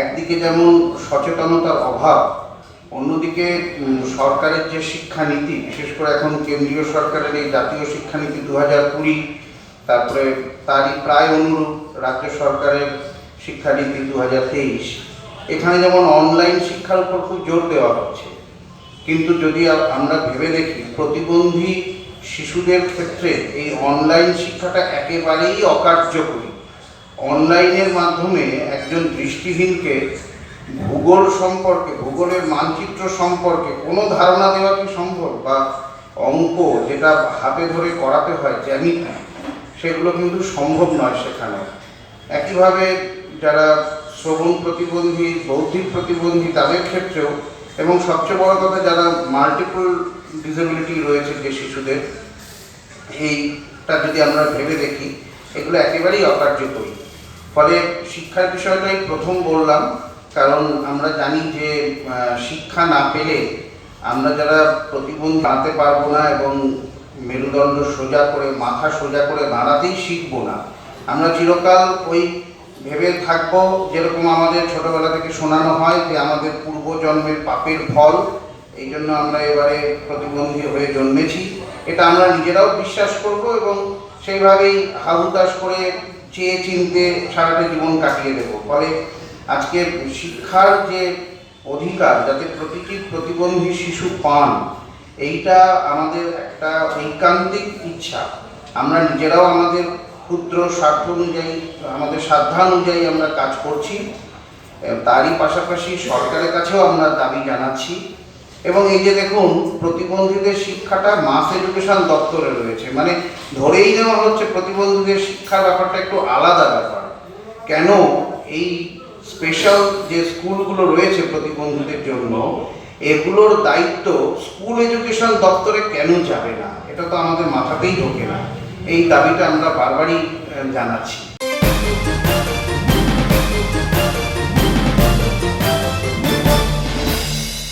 একদিকে যেমন সচেতনতার অভাব, অন্যদিকে সরকারের যে শিক্ষানীতি, বিশেষ করে এখন কেন্দ্রীয় সরকারের এই জাতীয় শিক্ষানীতি দু হাজার কুড়ি, তারপরে তারই প্রায় অনুরূপ রাজ্য সরকারের শিক্ষানীতি দু হাজার তেইশ, এখানে যেমন অনলাইন শিক্ষার উপর খুব জোর দেওয়া হচ্ছে। কিন্তু যদি আমরা ভেবে দেখি, প্রতিবন্ধী শিশুদের ক্ষেত্রে এই অনলাইন শিক্ষাটা একেবারেই অকার্যকরী। অনলাইনের মাধ্যমে একজন দৃষ্টিহীনকে ভূগোল সম্পর্কে, ভূগোলের মানচিত্র সম্পর্কে কোনো ধারণা দেওয়া কি সম্ভব? বা অঙ্ক যেটা হাতে ধরে করাতে হয় জ্যামিতি সেগুলো কিন্তু সম্ভব নয় সেখানে একইভাবে যারা শ্রবণ প্রতিবন্ধী, বৌদ্ধিক প্রতিবন্ধী, তাদের ক্ষেত্রেও এবং সবচেয়ে বড় কথা যারা মাল্টিপল ডিসেবিলিটি রয়েছে যে শিশুদের, এইটা যদি আমরা ভেবে দেখি, এগুলো একেবারেই অকার্যকরী। ফলে শিক্ষার বিষয়টাই প্রথম বললাম, কারণ আমরা জানি যে শিক্ষা না পেলে আমরা যারা প্রতিবন্ধী দাঁড়াতে পারব না এবং মেরুদণ্ড সোজা করে, মাথা সোজা করে দাঁড়াতেই শিখব না। আমরা চিরকাল ওই ভেবে থাকব যেরকম আমাদের ছোটবেলা থেকে শোনানো হয় যে, আমাদের পূর্বজন্মের পাপের ফল। এই জন্য আমরা এবারে প্রতিবন্ধী হয়ে জন্মেছি। এটা আমরা নিজেরাও বিশ্বাস করব এবং সেইভাবেই হাহুতাশ করে চেয়ে চিনতে সারাটা জীবন কাটিয়ে দেব। ফলে আজকে শিক্ষার যে অধিকার, যাতে প্রতিটি প্রতিবন্ধী শিশু পান, এইটা আমাদের একটা ঐকান্তিক ইচ্ছা। আমরা নিজেরাও আমাদের ক্ষুদ্র স্বার্থ অনুযায়ী, আমাদের সাধ্যানুযায়ী আমরা কাজ করছি। তারই পাশাপাশি সরকারের কাছেও আমরা দাবি জানাচ্ছি। এবং এই যে দেখুন, প্রতিবন্ধীদের শিক্ষাটা মাস এডুকেশন দপ্তরে রয়েছে। মানে ধরেই নেওয়া হচ্ছে প্রতিবন্ধীদের শিক্ষার ব্যাপারটা একটু আলাদা ব্যাপার। কেন এই স্পেশাল যে স্কুলগুলো রয়েছে প্রতিবন্ধীদের জন্য, এগুলোর দায়িত্ব স্কুল এডুকেশন দপ্তরে কেন যাবে না? এটা তো আমাদের মাথাতেই ঢোকে না। এই দাবিটা আমরা বারবারই জানাচ্ছি।